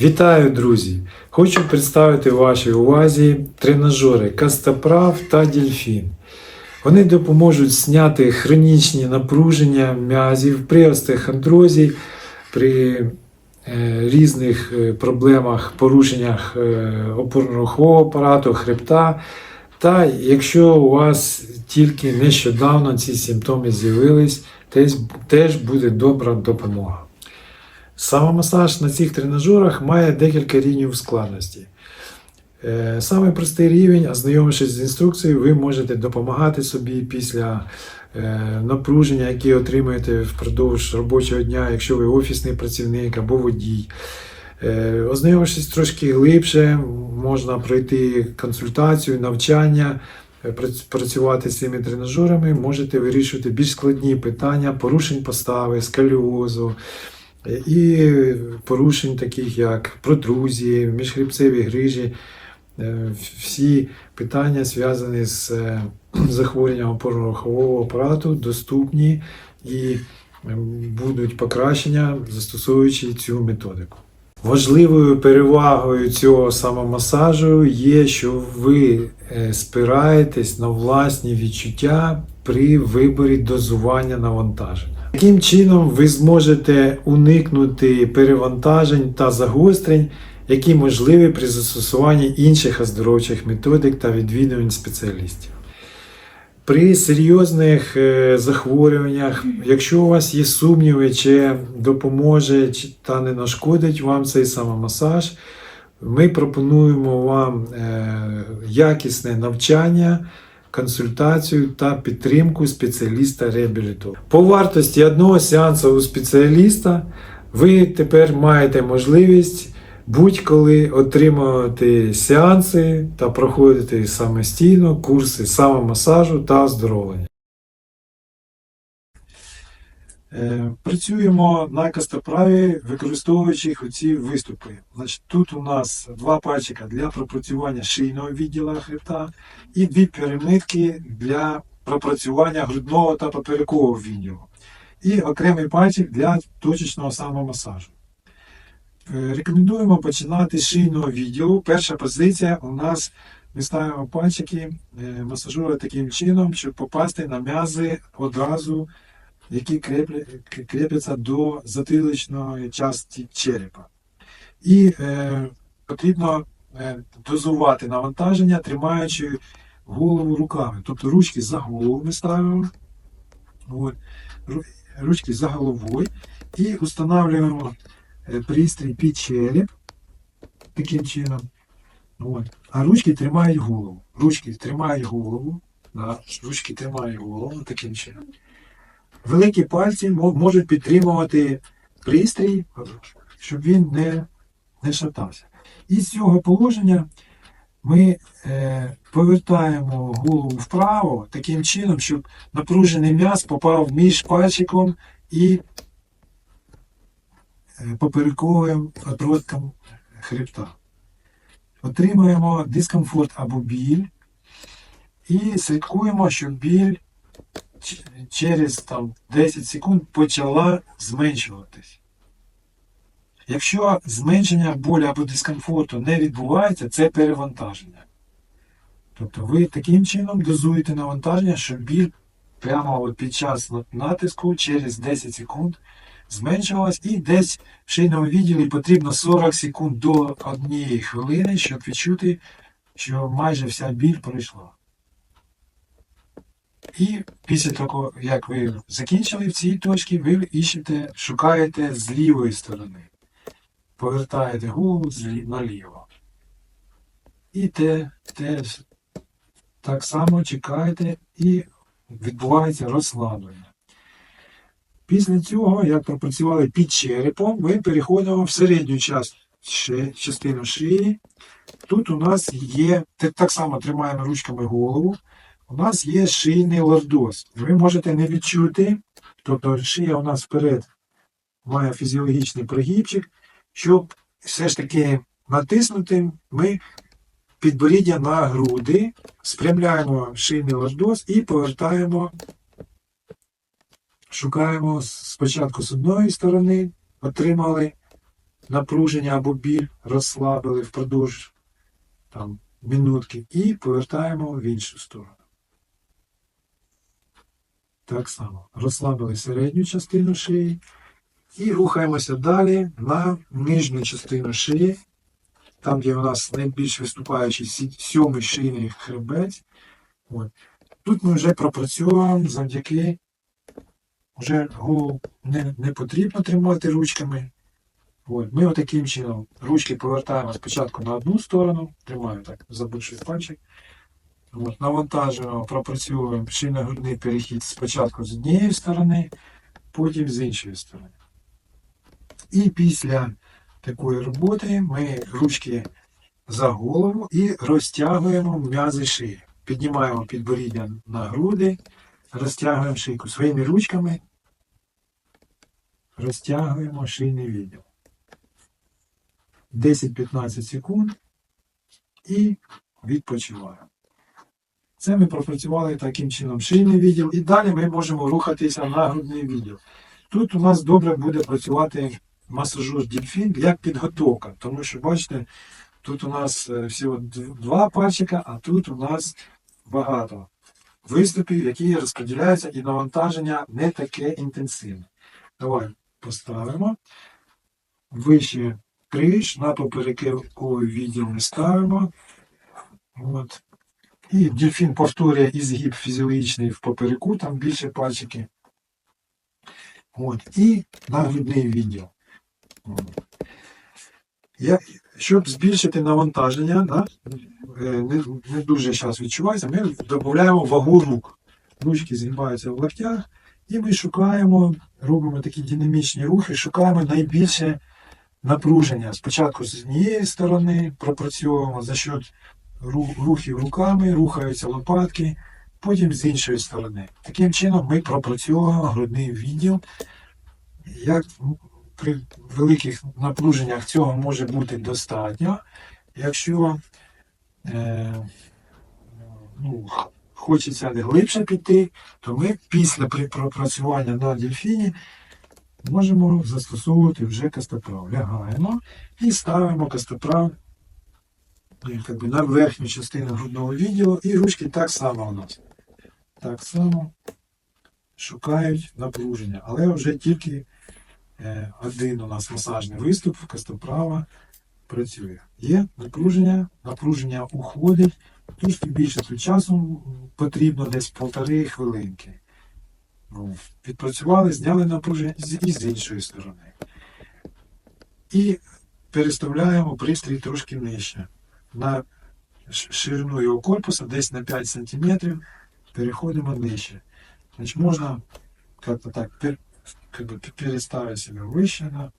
Вітаю, друзі! Хочу представити вашій увазі тренажери Кастоправ та Дельфін. Вони допоможуть зняти хронічні напруження м'язів при остеохондрозі, при е, різних е, проблемах, порушеннях е, опорно-рухового апарату, хребта. Та якщо у вас тільки нещодавно ці симптоми з'явились, теж буде добра допомога. Самомасаж на цих тренажерах має декілька рівнів складності. Е, Самий простий рівень, ознайомившись з інструкцією, ви можете допомагати собі після е, напруження, яке отримаєте впродовж робочого дня, якщо ви офісний працівник або водій. Е, Ознайомившись трошки глибше, можна пройти консультацію, навчання, працювати з цими тренажерами, можете вирішувати більш складні питання порушень постави, сколіозу, е, і порушень, таких як протрузії, міжхребцеві грижі. Е, Всі питання, зв'язані з е, захворюванням опорно-рухового апарату, доступні і будуть покращення, застосовуючи цю методику. Важливою перевагою цього самомасажу є, що ви е, спираєтесь на власні відчуття при виборі дозування навантаження. Таким чином, ви зможете уникнути перевантажень та загострень, які можливі при застосуванні інших оздоровчих методик та відвідувань спеціалістів. При серйозних е, захворюваннях, якщо у вас є сумніви, чи допоможе чи- та не нашкодить вам цей самомасаж, ми пропонуємо вам е, якісне навчання, консультацію та підтримку спеціаліста-реабілітолога. По вартості одного сеансу у спеціаліста ви тепер маєте можливість будь-коли отримувати сеанси та проходити самостійно курси самомасажу та оздоровлення. Е, Працюємо на костоправі, використовуючи оці виступи. Значить, тут у нас два пальчика для пропрацювання шийного відділу хребта і дві перемитки для пропрацювання грудного та поперекового відділу. І окремий пальчик для точечного самомасажу. Е, Рекомендуємо починати з шийного відділу. Перша позиція у нас ми ставимо пальчики, е, масажуємо таким чином, щоб попасти на м'язи одразу, які кріпляться до затиличної частини черепа. І е, потрібно е, дозувати навантаження, тримаючи голову руками. Тобто ручки за голову ми ставимо, от, ручки за головою і встановлюємо пристрій під череп таким чином. От. А ручки тримають голову. Ручки тримають голову. Да. Ручки тримають голову таким чином. Великі пальці можуть підтримувати пристрій, щоб він не, не шатався. І з цього положення ми е, повертаємо голову вправо таким чином, щоб напружений м'яз попав між пальчиком і е, поперековим отростком хребта. Отримуємо дискомфорт або біль і слідкуємо, щоб біль через там, 10 секунд почала зменшуватись. Якщо зменшення болі або дискомфорту не відбувається, це перевантаження. Тобто ви таким чином дозуєте навантаження, щоб біль прямо от під час натиску через 10 секунд зменшилась, і десь в шийному відділі потрібно 40 секунд до 1 хвилини, щоб відчути, що майже вся біль пройшла. І після того, як ви закінчили в цій точці, ви іщете, шукаєте з лівої сторони. Повертаєте голову наліво. І те, теж так само чекаєте і відбувається розслаблення. Після цього, як пропрацювали під черепом, ми переходимо в середню частину шиї. Тут у нас є, так само тримаємо ручками голову, у нас є шийний лордоз. Ви можете не відчути, тобто шия у нас вперед має фізіологічний прогибчик, щоб все ж таки натиснути, ми підборіддя на груди, спрямляємо шийний лордоз і повертаємо шукаємо спочатку з одної сторони, отримали напруження або біль розслабили впродовж там, минутки і повертаємо в іншу сторону. Так само. Розслабили середню частину шиї і рухаємося далі на нижню частину шиї, там, де у нас найбільш виступаючий сьомий шийний хребець. От. Тут ми вже пропрацьовуємо завдяки вже голову не, не потрібно тримати ручками. От. Ми отаким чином ручки повертаємо спочатку на одну сторону, тримаю так за больший пальчик. От. Навантажуємо, пропрацьовуємо шийно-грудний перехід спочатку з однієї сторони, потім з іншої сторони. І після такої роботи ми ручки за голову і розтягуємо м'язи шиї. Піднімаємо підборіддя на груди, розтягуємо шийку своїми ручками, розтягуємо шийний відділ. 10-15 секунд і відпочиваємо. Це ми пропрацювали таким чином шийний відділ, і далі ми можемо рухатися на грудний відділ. Тут у нас добре буде працювати масажер дельфін як підготовка, тому що бачите, тут у нас е, всього два пальчика, а тут у нас багато виступів, які розподіляються, і навантаження не таке інтенсивне. Давай поставимо. Вище криш, на поперековий відділ ми ставимо. От. І дельфін повторює і згиб фізіологічний в попереку, там більше пальчики. От. І на грудний відділ. Я, щоб збільшити навантаження, да, е, не, не дуже зараз відчувається, ми додаємо вагу рук. Ручки згибаються в локтях, і ми шукаємо, робимо такі динамічні рухи, шукаємо найбільше напруження. Спочатку з однієї сторони пропрацьовуємо за счет рухів руками, рухаються лопатки, потім з іншої сторони. Таким чином ми пропрацьовуємо грудний відділ. Як при великих напруженнях цього може бути достатньо. Якщо е, ну, хочеться глибше піти, то ми після пропрацювання на дельфіні можемо застосовувати вже костоправ. Лягаємо і ставимо костоправ е, би, на верхню частину грудного відділу, і ручки так само у нас. Так само шукають напруження, але вже тільки один у нас масажний виступ, костоправа працює. Є напруження, напруження уходить, трішки більше тут часу потрібно, десь полтори хвилинки. Ну, відпрацювали, зняли напруження і з іншої сторони. І переставляємо пристрій трошки нижче. На ширину його корпуса, десь на 5 см, переходимо нижче. Значить, можна так как бы переставить себе вище. Да?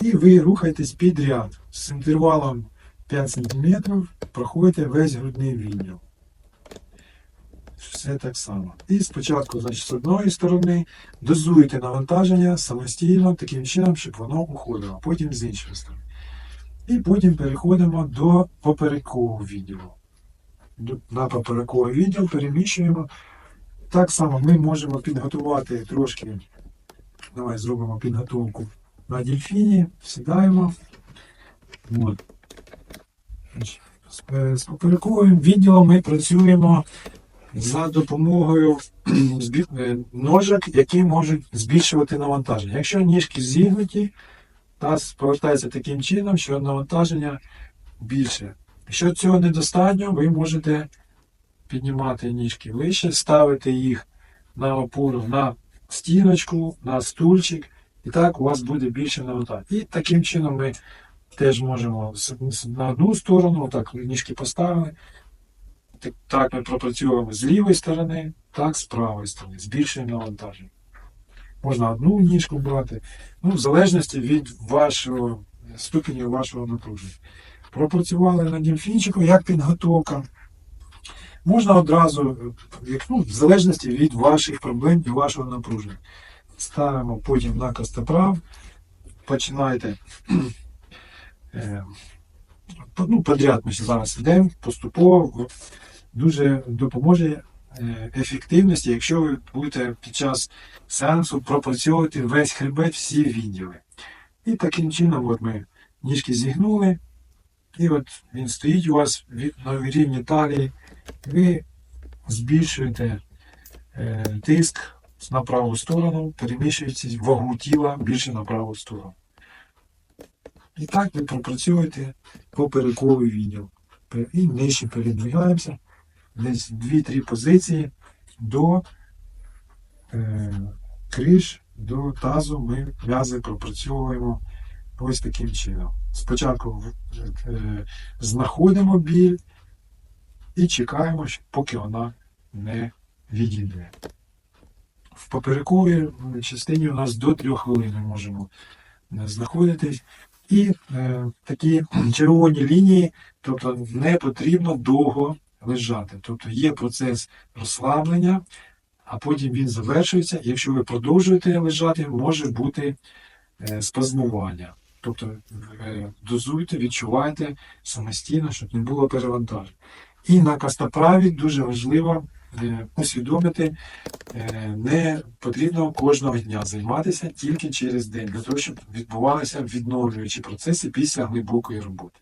І ви рухаєтесь підряд з інтервалом 5 см, проходите весь грудний відділ. Все так само. І спочатку, значить, з одної сторони дозуєте навантаження самостійно, таким чином, щоб воно уходило, потім з іншої сторони. І потім переходимо до поперекового відділу. На поперековий відділ переміщуємо. Так само ми можемо підготувати трошки. Давай зробимо підготовку на дельфіні, сідаємо. От. З, поперековим відділом ми працюємо за допомогою е, ножок, які можуть збільшувати навантаження. Якщо ніжки зігнуті, таз повертається таким чином, що навантаження більше. Якщо цього недостатньо, ви можете піднімати ніжки вище, ставити їх на опору на стіночку, на стульчик, і так у вас буде більше навантаження. І таким чином ми теж можемо на одну сторону, так ніжки поставили. Так, ми пропрацьовуємо з лівої сторони, так з правої сторони, збільшуємо навантаження. Можна одну ніжку брати, ну, в залежності від вашого ступеню вашого напруження. Пропрацювали на дельфінчику як підготовка. Можна одразу, ну, в залежності від ваших проблем і вашого напруження. Ставимо потім на костоправ, починайте. е, ну, подряд ми зараз йдемо поступово. Дуже допоможе е, ефективності, якщо ви будете під час сеансу пропрацьовувати весь хребет, всі відділи. І таким чином от ми ніжки зігнули, і от він стоїть у вас на рівні талії, ви збільшуєте е, тиск на праву сторону, переміщується вагу тіла більше на праву сторону. І так ви пропрацюєте поперековий відділ. Пе- І нижче передвигаємося. Десь 2-3 позиції до е, криш, до тазу ми м'язи пропрацьовуємо ось таким чином. Спочатку е, знаходимо біль і чекаємо, поки вона не відійде. В поперековій частині у нас до 3 хвилин можемо е, знаходитись. І е, такі червоні лінії, тобто не потрібно довго лежати. Тобто є процес розслаблення, а потім він завершується. Якщо ви продовжуєте лежати, може бути е, спазмування. Тобто е, дозуйте, відчувайте самостійно, щоб не було перевантажень. І на кастоправі дуже важливо е, усвідомити, е, не потрібно кожного дня займатися тільки через день, для того, щоб відбувалися відновлюючі процеси після глибокої роботи.